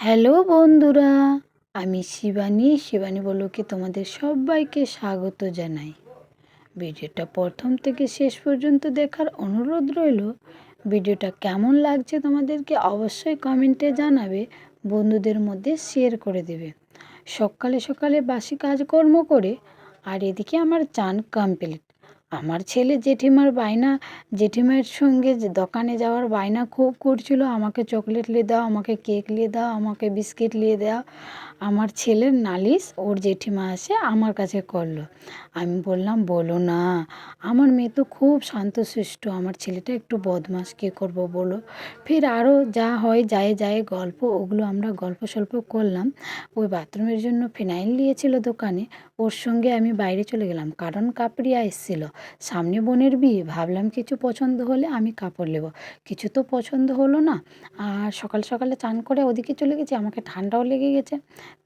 Hello বন্ধুরা, আমি শিবানী। শিবানী বলোকে তোমাদের সবাইকে স্বাগত জানাই। ভিডিওটা প্রথম থেকে শেষ পর্যন্ত দেখার অনুরোধ রইল। ভিডিওটা কেমন লাগছে তোমাদেরকে অবশ্যই কমেন্টে জানাবে, বন্ধুদের মধ্যে শেয়ার করে দেবে। সকালে সকালে বাসি কাজকর্ম করে, আর এদিকে আমার চান কমপ্লিট আমার ছেলে জেঠিমার বায়না, জেঠিমার সঙ্গে যে দোকানে যাওয়ার বায়না খুব করছিল, আমাকে চকলেট নিয়ে দাও, আমাকে কেক নিয়ে দাও, আমাকে বিস্কিট নিয়ে দাও। আমার ছেলের নালিশ, ওর জেঠিমা এসে আমার কাছে করল। আমি বললাম, বলো না, আমার মেয়ে তো খুব শান্তশিষ্ট, আমার ছেলেটা একটু বদমাস কী করব বলো? ফের আরও যা হয়, যায় যায় গল্প, ওগুলো আমরা গল্প সল্প করলাম। ওই বাথরুমের জন্য ফিনাইল নিয়েছিল দোকানে ওর সঙ্গে আমি বাইরে চলে গেলাম, কারণ কাপড়িয়া এসেছিল সামনে বোনের বিয়ে, ভাবলাম কিছু পছন্দ হলে আমি কাপড় নেব। কিছু তো পছন্দ হলো না, আর সকাল সকালে চান করে ওদিকে চলে গেছি, আমাকে ঠান্ডাও লেগে গেছে।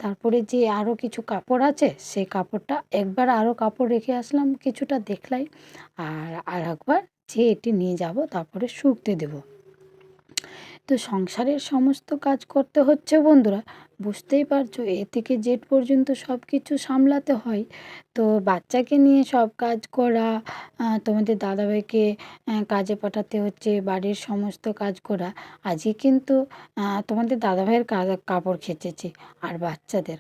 তারপরে যে আরও কিছু কাপড় আছে, সেই কাপড়টা একবার আরও কাপড় রেখে আসলাম, কিছুটা দেখলাই। আর আর একবার যে এটি নিয়ে যাব, তারপরে শুকতে দেবো। তো সংসারের সমস্ত কাজ করতে হচ্ছে বন্ধুরা। বুঝতেই পারছ, এ থেকে জেড পর্যন্ত সব কিছু সামলাতে হয়। তো বাচ্চাকে নিয়ে সব কাজ করা তোমাদের দাদাভাইকে কাজে পাঠাতে হচ্ছে, বাড়ির সমস্ত কাজ করা। আজকে কিন্তু তোমাদের দাদাভাইয়ের কাপড় খেচেছে আর বাচ্চাদের।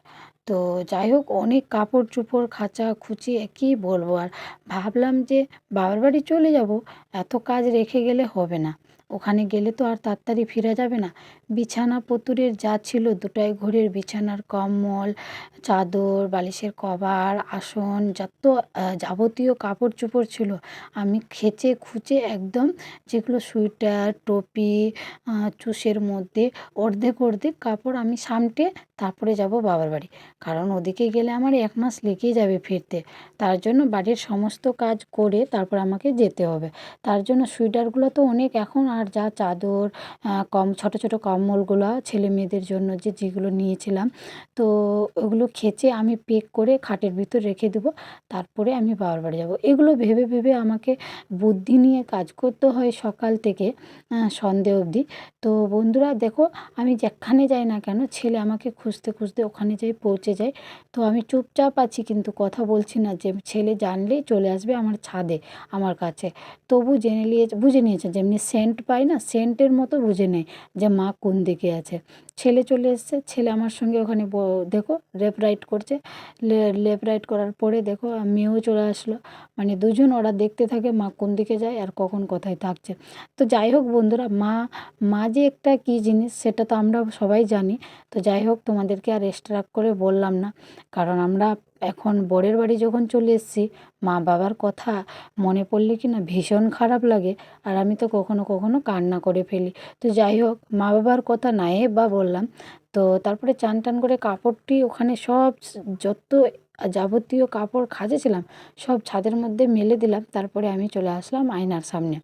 তো যাই হোক, অনেক কাপড় চোপড় খাঁচা খুচি কী বলব আর? ভাবলাম যে বাবার বাড়ি চলে যাব, এত কাজ রেখে গেলে হবে না। ওখানে গেলে তো আর তাড়াতাড়ি ফিরে যাবে না। বিছানা পতুরের যা ছিল দুটাই ঘরের বিছানার কম্বল, চাদর, বালিশের কভার, আসন, যত যাবতীয় কাপড় চোপড় ছিল। আমি খেচে খুচে একদম যেগুলো সোয়েটার, টুপি চুষের মধ্যে অর্ধেক অর্ধেক কাপড় আমি সামটে তারপরে যাব বাবার বাড়ি। কারণ ওদিকে গেলে আমার এক মাস লেগেই যাবে ফিরতে। তার জন্য বাড়ির সমস্ত কাজ করে তারপর আমাকে যেতে হবে। তার জন্য সোয়েটারগুলো তো অনেক, এখন আর যা চাদর কম, ছোটো ছোটো কম্বলগুলো ছেলে মেয়েদের জন্য যে যেগুলো নিয়েছিলাম, তো ওগুলো খেচে আমি পেক করে খাটের ভিতর রেখে দেবো, তারপরে আমি বাবার বাড়ি যাব। এগুলো ভেবে ভেবে আমাকে বুদ্ধি নিয়ে কাজ করতে হয় সকাল থেকে সন্ধে অবধি। তো বন্ধুরা দেখো, আমি যেখানে যাই না কেন ছেলে আমাকে খুঁজতে খুঁজতে ওখানে যাই, পৌঁছে যায় তো আমি চুপচাপ আছি কিন্তু কথা বলছি না যে ছেলে জানলেই চলে আসবে আমার ছাদে, আমার কাছে। তবু জেনে নিয়ে, বুঝে নিয়েছে যেমনি সেন্ট পাই না, সেন্টের মতো বুঝে নেয় যে মা কোন দিকে আছে। ছেলে চলে এসছে, ছেলে আমার সঙ্গে ওখানে দেখো, লেফট রাইট করছে। লেফট রাইট করার পরে দেখো মেয়েও চলে আসলো। মানে দুজন ওরা দেখতে থাকে মা কোন দিকে যায় আর কখন কোথায় থাকছে। তো যাই হোক বন্ধুরা, মা মা যে একটা কী জিনিস সেটা তো আমরা সবাই জানি। তো যাই হোক তোমাদেরকে আর এক্সট্রা করে বললাম না। কারণ আমরা এখন বরের বাড়ি যখন চলে এসেছি, মা বাবার কথা মনে পড়লে কি না ভীষণ খারাপ লাগে আর আমি তো কখনো কখনো কান্না করে ফেলি। তো যাই হোক, মা বাবার কথা নাই বা বললাম। তো তারপরে চান টান করে কাপড়টি ওখানে সব যত যাবতীয় কাপড় খাজেছিলাম, সব ছাদের মধ্যে মেলে দিলাম। তারপরে আমি চলে আসলাম আয়নার সামনে।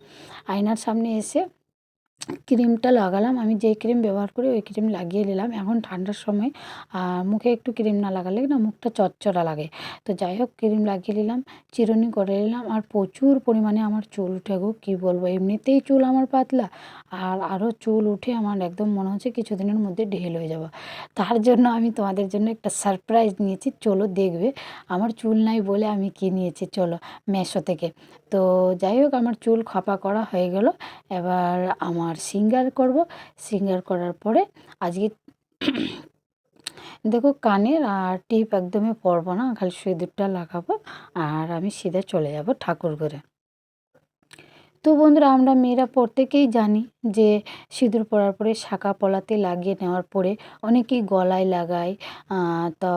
আয়নার সামনে এসে ক্রিমটা লাগালাম। আমি যেই ক্রিম ব্যবহার করি, ওই ক্রিম লাগিয়ে নিলাম। এখন ঠান্ডার সময় মুখে একটু ক্রিম না লাগালে না মুখটা চচ্চড়া লাগে। তো যাই হোক, ক্রিম লাগিয়ে নিলাম, চিরুনি করে নিলাম, আর প্রচুর পরিমাণে আমার চুল উঠে গো, কী বলব? এমনিতেই চুল আমার পাতলা, আর আরও চুল উঠে আমার একদম মনে হচ্ছে কিছুদিনের মধ্যে ঢেল হয়ে যাব। তার জন্য আমি তোমাদের জন্য একটা সারপ্রাইজ নিয়েছি। চলো দেখবে, আমার চুল নাই বলে আমি কী নিয়েছি? চলো, মেশো থেকে। তো যাই হোক, আমার চুল খাপা করা হয়ে গেল। এবার আমার সিঙ্গার করব। সিঙ্গার করার পরে আজকে দেখো কানের আর টিপ একদমই পরবো না, খালি সিঁদুরটা লাগাবো আর আমি সিধা চলে যাব ঠাকুর ঘরে। তো বন্ধুরা, আমরা মেয়েরা প্রত্যেকেই জানি যে সিঁদুর পরার পরে শাঁখা পলাতে লাগিয়ে নেওয়ার পরে অনেকেই গলায় লাগায় তা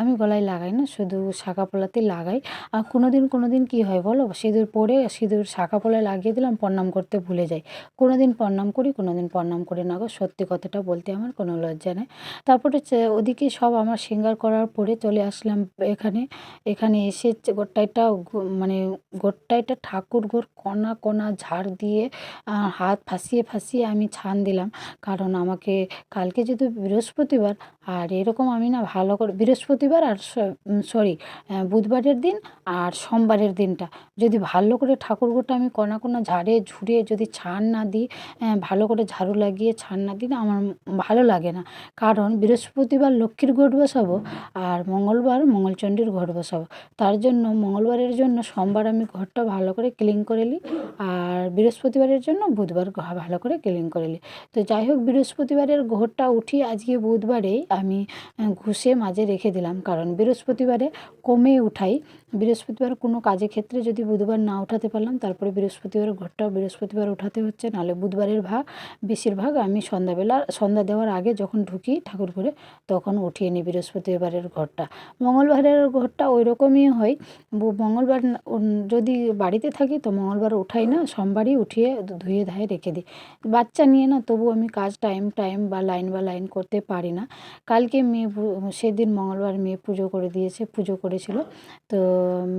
আমি গলায় লাগাই না, শুধু শাঁখা পলাতে লাগাই। আর কোনো দিন কোনো দিন কী হয় বলো? সিঁদুর পরে সিঁদুর শাঁখা পলায় লাগিয়ে দিলাম প্রণাম করতে ভুলে যাই। কোনো দিন প্রণাম করি কোনো দিন প্রণাম করি না গো, সত্যি কথাটা বলতে আমার কোনো লজ্জা নেই। তারপরে ওদিকে সব আমার সিঙ্গার করার পরে চলে আসলাম এখানে। এখানে এসে গোটাইটা মানে গোটাইটা ঠাকুর ঘর কণা কণা ঝাড় দিয়ে হাত ফাঁসিয়ে ফাঁসিয়ে ফাঁসিয়ে আমি ছান দিলাম। কারণ আমাকে কালকে যেহেতু বৃহস্পতিবার আর এরকম আমি না ভালো করে, বৃহস্পতিবার আর সরি বুধবারের দিন আর সোমবারের দিনটা। যদি ভালো করে ঠাকুরঘরটা আমি কণা কণা ঝাড়ে, ঝুড়ে যদি ছান না দিই ভালো করে ঝাড়ু লাগিয়ে ছান না দিই না আমার ভালো লাগে না। কারণ বৃহস্পতিবার লক্ষ্মীর ঘট বসাবো আর মঙ্গলবার মঙ্গলচণ্ডীর ঘট বসাবো। তার জন্য মঙ্গলবারের জন্য সোমবার আমি ঘরটা ভালো করে ক্লিন করে নিই আর বৃহস্পতিবারের জন্য বুধবার ভালো করে ক্লিন করে নিই। তো যাই হোক, বৃহস্পতিবারের ঘরটা উঠি আজকে বুধবারেই আমি ঘুষে মাঝে রেখে দিলাম। কারণ বৃহস্পতিবারে কমে উঠাই। বৃহস্পতিবার কোনো কাজের ক্ষেত্রে যদি বুধবার না উঠাতে পারলাম, তারপরে বৃহস্পতিবার ঘরটাও বৃহস্পতিবার উঠাতে হচ্ছে। নাহলে বুধবারের ভাগ বেশিরভাগ আমি সন্ধ্যাবেলা, সন্ধ্যা দেওয়ার আগে যখন ঢুকি ঠাকুর ঘরে তখন উঠিয়ে নিই বৃহস্পতিবারের ঘরটা। মঙ্গলবারের ঘরটা ওই রকমই হয় মঙ্গলবার যদি বাড়িতে থাকি, তো মঙ্গলবার উঠাই না, সোমবারই উঠিয়ে ধুয়ে ধায়ে রেখে দিই। বাচ্চা নিয়ে না, তবু আমি কাজ টাইম টাইম বা লাইন বা লাইন করতে পারি না। কালকে মেয়ে সেদিন মঙ্গলবার মেয়ে পুজো করে দিয়েছে, পুজো করেছিল। তো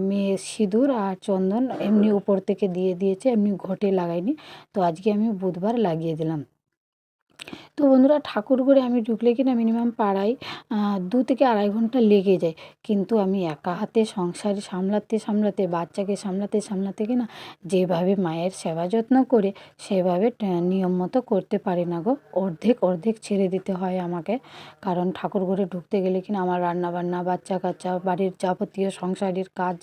মেয়ে সিঁদুর আর চন্দন এমনি উপর থেকে দিয়ে দিয়েছে, এমনি ঘটে লাগাইনি তো আজকে আমি বুধবার লাগিয়ে দিলাম। তো বন্ধুরা ঠাকুর ঘরে আমি ঢুকলে কিনা মিনিমাম পাড়ায় দু থেকে আড়াই ঘণ্টা লেগে যায়। কিন্তু আমি একা হাতে সংসার সামলাতে সামলাতে, বাচ্চাকে সামলাতে সামলাতে কিনা যেভাবে মায়ের সেবা যত্ন করে, সেভাবে নিয়ম মতো করতে পারি না গো। অর্ধেক অর্ধেক ছেড়ে দিতে হয় আমাকে। কারণ ঠাকুর ঘরে ঢুকতে গেলে কিনা আমার রান্না বান্না বাচ্চা কাচ্চা বাড়ির যাবতীয় সংসারের কাজ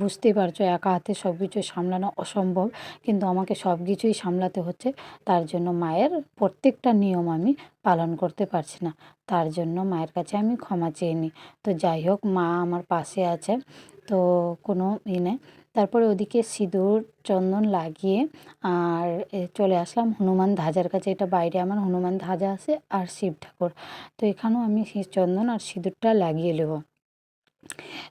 বুঝতে পারছ, একা হাতে সব কিছু সামলানো অসম্ভব। কিন্তু আমাকে সব কিছুই সামলাতে হচ্ছে। তার জন্য মায়ের প্রত্যেকটা নিয়ম আমি পালন করতে পারছি না। তার জন্য মায়ের কাছে আমি ক্ষমা চেয়ে নিই। তো যাই হোক, মা আমার পাশে আছে। তো কোনো ই নেই। তারপরে ওদিকে সিঁদুর, চন্দন লাগিয়ে আর চলে আসলাম হনুমান ধাজার কাছে। এটা বাইরে আমার হনুমান ধাজা আছে আর শিব ঠাকুর। তো এখানেও আমি চন্দন আর সিঁদুরটা লাগিয়ে নেব।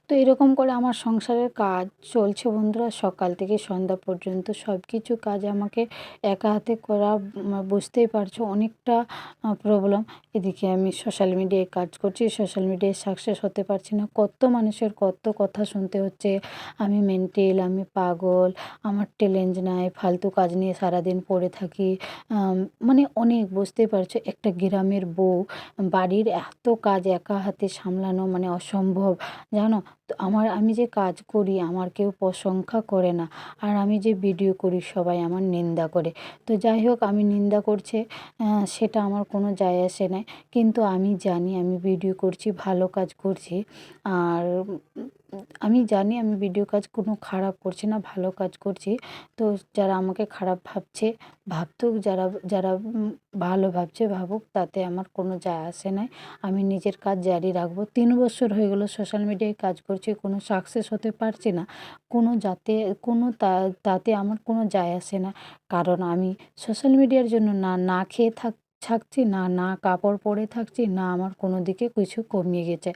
তো এরকম করে আমার সংসারের কাজ চলছে বন্ধুরা। সকাল থেকে সন্ধ্যা পর্যন্ত সব কিছু কাজ আমাকে একা হাতে করা বুঝতেই পারছ, অনেকটা প্রবলেম এদিকে আমি সোশ্যাল মিডিয়ায় কাজ করছি সোশ্যাল মিডিয়ায় সাকসেস হতে পারছি না। কত মানুষের কত কথা শুনতে হচ্ছে। আমি মেন্টেল আমি পাগল, আমার ট্যালেঞ্জ নাই, ফালতু কাজ নিয়ে সারাদিন পড়ে থাকি। মানে অনেক, বুঝতেই পারছ। একটা গ্রামের বউ, বাড়ির এত কাজ একা হাতে সামলানো মানে অসম্ভব। জানো তো আমার, আমি যে কাজ করি, আমার কেউ প্রশংসা করে না। আর আমি যে ভিডিও করি, সবাই আমার নিন্দা করে। তো যাই হোক, আমি নিন্দা করছে সেটা আমার কোনো যায় আসে না কিন্তু আমি জানি, আমি ভিডিও করছি, ভালো কাজ করছি। আর আমি জানি, আমি ভিডিও কাজ কোনো খারাপ করছি না, ভালো কাজ করছি। তো যারা আমাকে খারাপ ভাবছে, ভাবতুক, যারা যারা ভালো ভাবছে, ভাবুক, তাতে আমার কোনো যায় আসে না আমি নিজের কাজ জারি রাখব। তিন বছর হয়ে গেলো সোশ্যাল মিডিয়ায় কাজ করছি। কোনো সাকসেস হতে পারছি না। কোনো যাতে, কোনো তাতে আমার কোনো যায় আসে না। কারণ আমি সোশ্যাল মিডিয়ার জন্য না না খেয়ে থাক, থাকছি, না না কাপড় পরে থাকছি, না আমার কোনো দিকে কিছু কমিয়ে গেছে।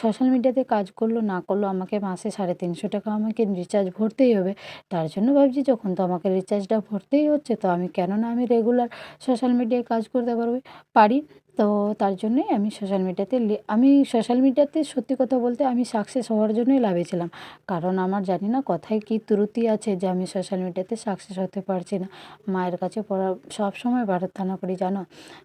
সোশ্যাল মিডিয়াতে কাজ করল, না করল আমাকে মাসে সাড়ে তিনশো টাকা আমাকে রিচার্জ ভরতেই হবে। তার জন্য ভাবছি যখন তো আমাকে রিচার্জটা ভরতেই হচ্ছে, তো আমি কেন না আমি রেগুলার সোশ্যাল মিডিয়ায় কাজ করতে পারব, পারি। তো তার জন্যই আমি সোশ্যাল মিডিয়াতে আমি সোশ্যাল মিডিয়াতে সত্যি কথা বলতে আমি সাকসেস হওয়ার জন্যই লাভেছিলাম কারণ আমার জানি না কথায় কী ত্রুটি আছে যে আমি সোশ্যাল মিডিয়াতে সাকসেস হতে পারছি না। মায়ের কাছে পড়া সবসময় প্রার্থনা করি, জানো?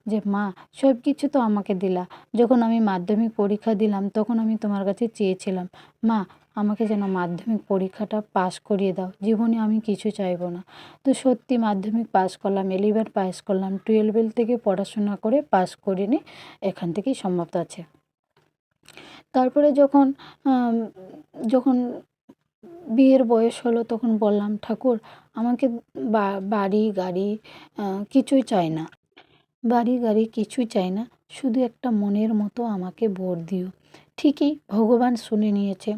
যে, মা সব কিছু তো আমাকে দিলা। যখন আমি মাধ্যমিক পরীক্ষা দিলাম, তখন আমি তোমার কাছে চেয়েছিলাম, মা আমাকে যেন মাধ্যমিক পরীক্ষাটা পাস করিয়ে দাও। জীবনে আমি কিছু চাইব না। তো সত্যি মাধ্যমিক পাস করলাম ইলেভেন পাস করলাম, টুয়েলভের থেকে পড়াশোনা করে পাস করে নি, এখান থেকেই সমাপ্ত আছে। তারপরে যখন যখন বিয়ের বয়স হলো তখন বললাম, ঠাকুর, আমাকে বাড়ি, গাড়ি কিছুই চাই না। বাড়ি, গাড়ি কিছুই চাই না। শুধু একটা মনের মতো আমাকে বর দিও। ঠিকই ভগবান শুনে নিয়েছে।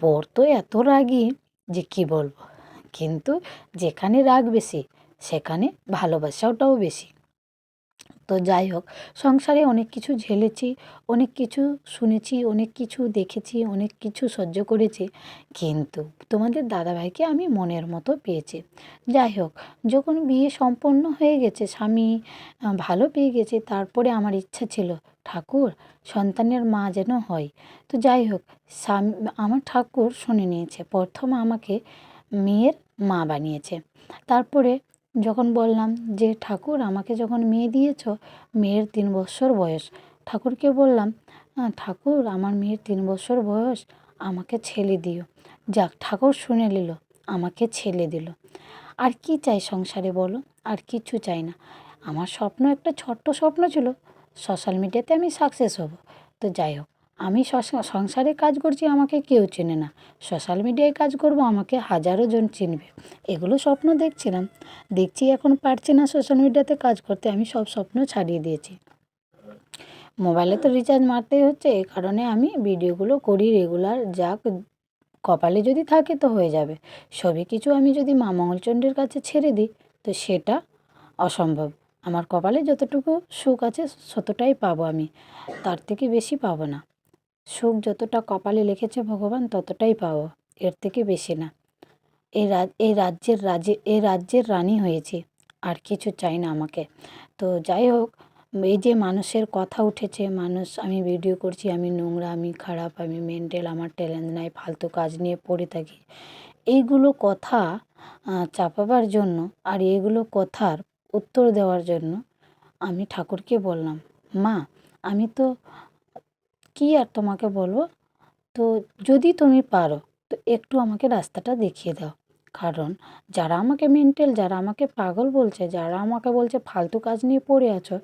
বর তো এত রাগী যে কি বলব? কিন্তু যেখানে রাগ বেশি, সেখানে ভালোবাসাটাও বেশি। তো যাই হোক, সংসারে অনেক কিছু ঝেলেছি, অনেক কিছু শুনেছি, অনেক কিছু দেখেছি, অনেক কিছু সহ্য করেছি। কিন্তু তোমাদের দাদাভাইকে আমি মনের মতো পেয়েছি। যাই হোক, যখন বিয়ে সম্পন্ন হয়ে গেছে, স্বামী ভালো পেয়ে গেছে, তারপরে আমার ইচ্ছা ছিল ঠাকুর সন্তানের মা যেন হয়। তো যাই হোক আমার ঠাকুর শুনে নিয়েছে। প্রথম আমাকে মেয়ের মা বানিয়েছে। তারপরে যখন বললাম যে, ঠাকুর, আমাকে যখন মেয়ে দিয়েছ, মেয়ের তিন বছর বয়স। ঠাকুরকে বললাম ঠাকুর, আমার মেয়ের তিন বছর বয়স, আমাকে ছেলে দিও। যাক, ঠাকুর শুনে নিল, আমাকে ছেলে দিল। আর কি চাই সংসারে বলো? আর কিছু চাই না। আমার স্বপ্ন একটা ছোট্ট স্বপ্ন ছিল সোশ্যাল মিডিয়াতে আমি সাকসেস হব। তো যাই হোক, আমি সংসারে কাজ করছি, আমাকে কেউ চেনে না। সোশ্যাল মিডিয়ায় কাজ করব, আমাকে হাজারো জন চিনবে। এগুলো স্বপ্ন দেখছিলাম। দেখছি এখন পারছি না সোশ্যাল মিডিয়াতে কাজ করতে, আমি সব স্বপ্ন ছাড়িয়ে দিয়েছি। মোবাইলে তো রিচার্জ মারতেই হচ্ছে এই কারণে আমি ভিডিওগুলো করি রেগুলার যা কপালে যদি থাকে তো হয়ে যাবে। সবই কিছু আমি যদি মা মঙ্গলচণ্ডীর কাছে ছেড়ে দিই, তো সেটা অসম্ভব। আমার কপালে যতটুকু সুখ আছে ততটাই পাবো আমি। তার থেকে বেশি পাবো না। সুখ যতটা কপালে লিখেছে ভগবান, ততটাই পাবো। এর থেকে বেশি না। এই রাজ এই রাজ্যের রাজে এই রাজ্যের রানী হয়েছি। আর কিছু চাই না আমাকে। তো যাই হোক, এই যে মানুষের কথা উঠেছে, মানুষ, আমি ভিডিও করছি, আমি নোংরা, আমি খারাপ, আমি মেন্টাল আমার ট্যালেন্ট নাই, ফালতু কাজ নিয়ে পড়ে থাকি। এইগুলো কথা চাপাবার জন্য আর এইগুলো কথার উত্তর দেওয়ার জন্য আমি ঠাকুরকে বললাম, মা, আমি তো, কী আর তোমাকে বলব? তো যদি তুমি পারো, তো একটু আমাকে রাস্তাটা দেখিয়ে দাও। কারণ যারা আমাকে মেন্টাল, যারা আমাকে পাগল বলছে, যারা আমাকে বলছে ফালতু কাজ নিয়ে পড়ে আছো,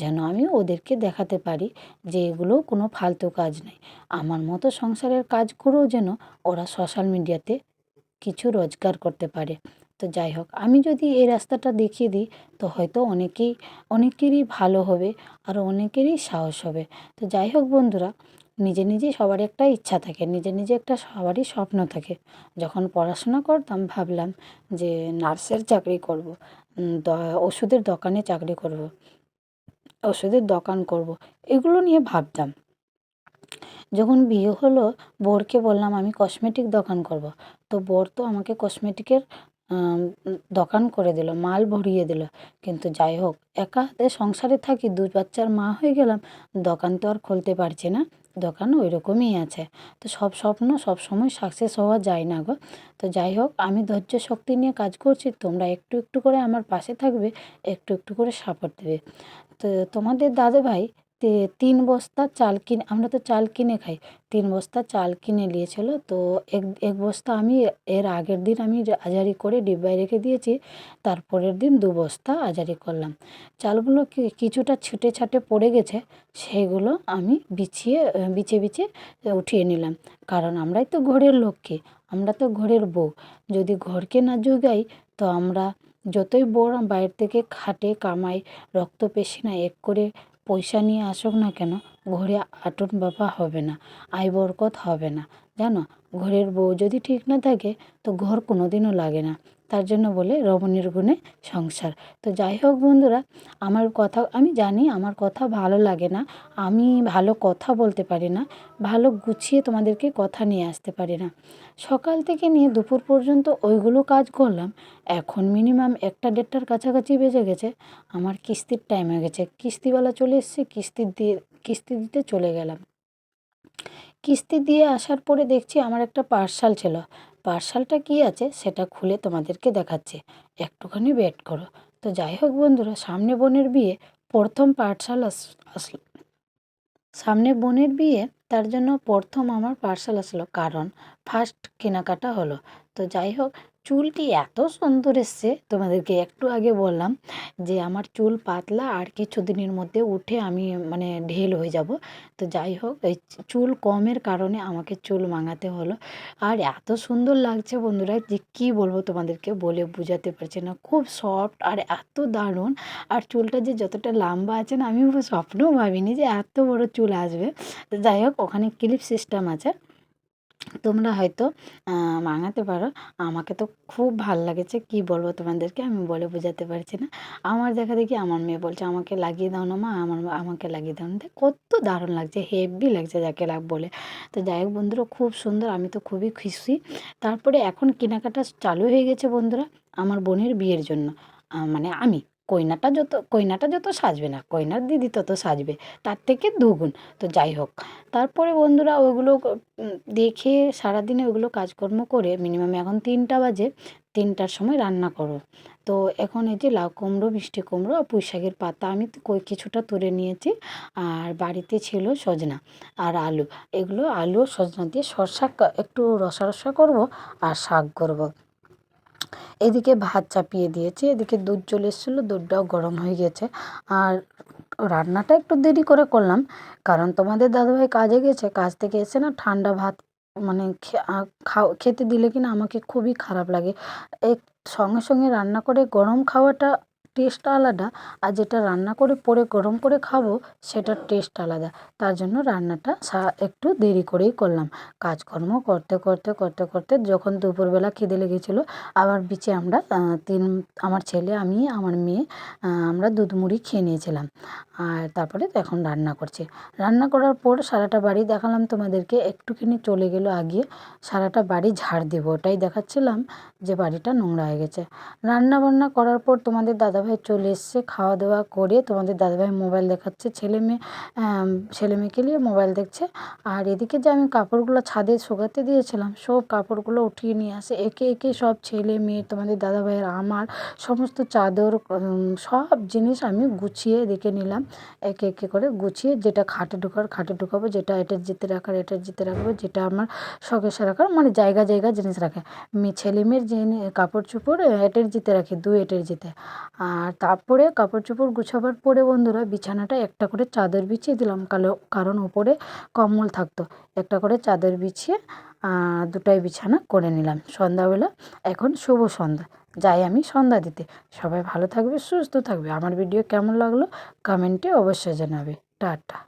যেন আমি ওদেরকে দেখাতে পারি যে এগুলো কোনো ফালতু কাজ নেই আমার মতো সংসারের কাজ করেও যেন ওরা সোশ্যাল মিডিয়াতে কিছু রোজগার করতে পারে। তো যাই হোক, আমি যদি এই রাস্তাটা দেখিয়ে দিই, তো হয়তো অনেকেই, অনেকেরই ভালো হবে আর অনেকেরই সাহস হবে। তো যাই হোক বন্ধুরা, নিজে নিজেই সবার একটা ইচ্ছা থাকে, নিজে নিজে একটা সবারই স্বপ্ন থাকে। যখন পড়াশোনা করতাম, ভাবলাম যে নার্সের চাকরি করব ওষুধের দোকানে চাকরি করব, ওষুধের দোকান করব, এগুলো নিয়ে ভাবতাম। যখন বিয়ে হলো, বরকে বললাম, আমি কসমেটিক দোকান করব। তো বর তো আমাকে কসমেটিকের দোকান করে দিল, মাল ভরিয়ে দিল। কিন্তু যাই হোক, একা হাতে সংসারে থাকি দু বাচ্চার মা হয়ে গেলাম, দোকান তো আর খুলতে পারছি না, দোকান ওই রকমই আছে। তো সব স্বপ্ন সব সময় সাকসেস হওয়া যায় না গো। তো যাই হোক, আমি ধৈর্য শক্তি নিয়ে কাজ করছি, তোমরা একটু একটু করে আমার পাশে থাকবে, একটু একটু করে সাপোর্ট দেবে। তো তোমাদের দাদা ভাই তে- তিন বস্তা চাল কিনে, আমরা তো চাল কিনে খাই। তিন বস্তা চাল কিনে নিয়েছিল। তো এক এক বস্তা আমি এর আগের দিন আমি আজারি করে ডিব্বায় রেখে দিয়েছি, তারপরের দিন দু বস্তা আজারি করলাম। চালগুলো কিছুটা ছিটে ছাটে পড়ে গেছে, সেগুলো আমি বিছিয়ে বিছে বিছে উঠিয়ে নিলাম। কারণ আমরাই তো ঘরের লক্ষ্মী, আমরা তো ঘরের বউ। যদি ঘরকে না জোগাই, তো আমরা যতই বড় বাইরে থেকে খাটে, কামাই রক্ত পেশি না এক করে পয়সা নিয়ে আসুক না কেন, ঘরে আটন বাবা হবে না, আয় বরকত হবে না। জানো, ঘরের বউ যদি ঠিক না থাকে, তো ঘর কোনোদিনও লাগে না। তার জন্য বলে রমণীর গুণে সংসার। তো যাই হোক বন্ধুরা, আমার কথা, আমি জানি আমার কথা ভালো লাগে না, আমি ভালো কথা বলতে পারি না, ভালো গুছিয়ে তোমাদেরকে কথা নিয়ে আসতে পারি না। সকাল থেকে নিয়ে দুপুর পর্যন্ত ওইগুলো কাজ করলাম, এখন মিনিমাম একটা দেড়টার কাছাকাছি বেজে গেছে, আমার কিস্তির টাইম হয়ে গেছে। কিস্তিওয়ালা চলে এসছে, কিস্তি দিয়ে, কিস্তি দিতে চলে গেলাম। কিস্তি দিয়ে আসার পরে দেখছি আমার একটা পার্সাল ছিল। পার্সালটা কি আছে সেটা খুলে তোমাদেরকে দেখাচ্ছে। একটুখানি ওয়েট করো। তো যাই হোক বন্ধুরা, সামনে বোনের বিয়ে, প্রথম পার্সাল আস আসলো সামনে বোনের বিয়ে, তার জন্য প্রথম আমার পার্সাল আসলো। কারণ ফার্স্ট কেনাকাটা হলো। তো যাই হোক চুলটি এত সুন্দর এসছে, তোমাদেরকে একটু আগে বললাম যে আমার চুল পাতলা আর কিছুদিনের মধ্যে উঠে আমি মানে ঢেল হয়ে যাব। তো যাই হোক, এই চুল কমের কারণে আমাকে চুল মাঙাতে হলো। আর এত সুন্দর লাগছে বন্ধুরা যে কী বলব তোমাদেরকে বলে বোঝাতে পারছি না। খুব সফট আর এত দারুণ। আর চুলটা যে যতটা লম্বা আছে না আমি স্বপ্নেও ভাবিনি যে এত বড় চুল আসবে। তো যাই হোক, ওখানে ক্লিপ সিস্টেম আছে। তোমরা হয়তো মাঙাতে পারো। আমাকে তো খুব ভালো লাগেছে। কি বলব তোমাদেরকে? আমি বলে বোঝাতে পারছি না। আমার দেখা দেখি আমার মেয়ে বলছে, আমাকে লাগিয়ে দাও না মা, আমার আমাকে লাগিয়ে দাও না। কত দারুণ লাগছে, হেভি লাগছে যাকে লাগ বলে। তো যাই হোক বন্ধুরা, খুব সুন্দর, আমি তো খুবই খুশি। তারপরে এখন কেনাকাটা চালু হয়ে গেছে বন্ধুরা, আমার বোনের বিয়ের জন্য। মানে আমি। কইনাটা যত কইনাটা যত সাজবে না, কইনার দিদি তত সাজবে, তার থেকে দুগুণ। তো যাই হোক, তারপরে বন্ধুরা ওইগুলো দেখে সারাদিনে ওগুলো কাজকর্ম করে মিনিমাম এখন তিনটা বাজে, তিনটার সময় রান্না করো। তো এখন এই যে লাউ কুমড়ো, মিষ্টি কুমড়ো আর পুঁই শাকের পাতা আমি কিছুটা তুলে নিয়েছি। আর বাড়িতে ছিল সজনা আর আলু। এগুলো আলু সজনা দিয়ে শসা একটু রসা রসা করব আর শাক করব। এদিকে ভাত চাপিয়ে দিয়েছি, এদিকে দুধ চলে এসেছিল, দুধটাও গরম হয়ে গেছে। আর রান্নাটা একটু দেরি করে করলাম, কারণ তোমাদের দাদাভাই কাজে গেছে, কাজ থেকে এসে না ঠান্ডা ভাত মানে খাও, খেতে দিলে কিনা আমাকে খুবই খারাপ লাগে। এক সঙ্গে সঙ্গে রান্না করে গরম খাওয়াটা টেস্ট আলাদা আর যেটা রান্না করে পরে গরম করে খাব সেটার টেস্ট আলাদা। তার জন্য রান্নাটা সা, একটু দেরি করেই করলাম। কাজকর্ম করতে করতে করতে করতে যখন দুপুরবেলা খিদে লেগেছিলো, আবার বিচে আমরা তিন, আমার ছেলে, আমি, আমার মেয়ে আমরা দুধ মুড়ি খেয়ে নিয়েছিলাম। আর তারপরে এখন রান্না করছি। রান্না করার পর সারাটা বাড়ি দেখালাম তোমাদেরকে, একটুখানি চলে গেলো আগিয়ে, সারাটা বাড়ি ঝাড় দেবো, ওটাই দেখাচ্ছিলাম যে বাড়িটা নোংরা হয়ে গেছে। রান্না বান্না করার পর তোমাদের দাদাভাই চলে এসছে খাওয়া দাওয়া করে তোমাদের দাদাভাই মোবাইল দেখাচ্ছে, ছেলে মেয়ে ছেলে মেয়েকে নিয়ে মোবাইল দেখছে। আর এদিকে যে আমি কাপড়গুলো ছাদে শুকাতে দিয়েছিলাম, সব কাপড়গুলো উঠিয়ে নিয়ে আসে, একে একে সব ছেলে মেয়ে, তোমাদের দাদাভাইয়ের আমার, সমস্ত চাদর সব জিনিস আমি গুছিয়ে রেখে নিলাম। একে একে করে গুছিয়ে যেটা খাটে ঢোকার খাটে ঢুকাবো, যেটা এটার জিতে রাখার এটার জিতে রাখব, যেটা আমার শখেসে রাখার মানে জায়গা জায়গা জিনিস রাখে। মেয়ে, ছেলে মেয়ের যে কাপড় চোপড়, এটের জিতে রাখি দু এটের জিতে। আর তারপরে কাপড় চোপড় গুছাবার পরে বন্ধুরা বিছানাটা একটা করে চাদর বিছিয়ে দিলাম, কালো, কারণ ওপরে কম্বল থাকতো। একটা করে চাদর বিছিয়ে দুটাই বিছানা করে নিলাম। সন্ধ্যাবেলা, এখন শুভ সন্ধ্যা। যাই আমি সন্ধ্যা দিতে। সবাই ভালো থাকবে, সুস্থ থাকবে। আমার ভিডিও কেমন লাগল, কমেন্টে অবশ্যই জানাবে। টাটা।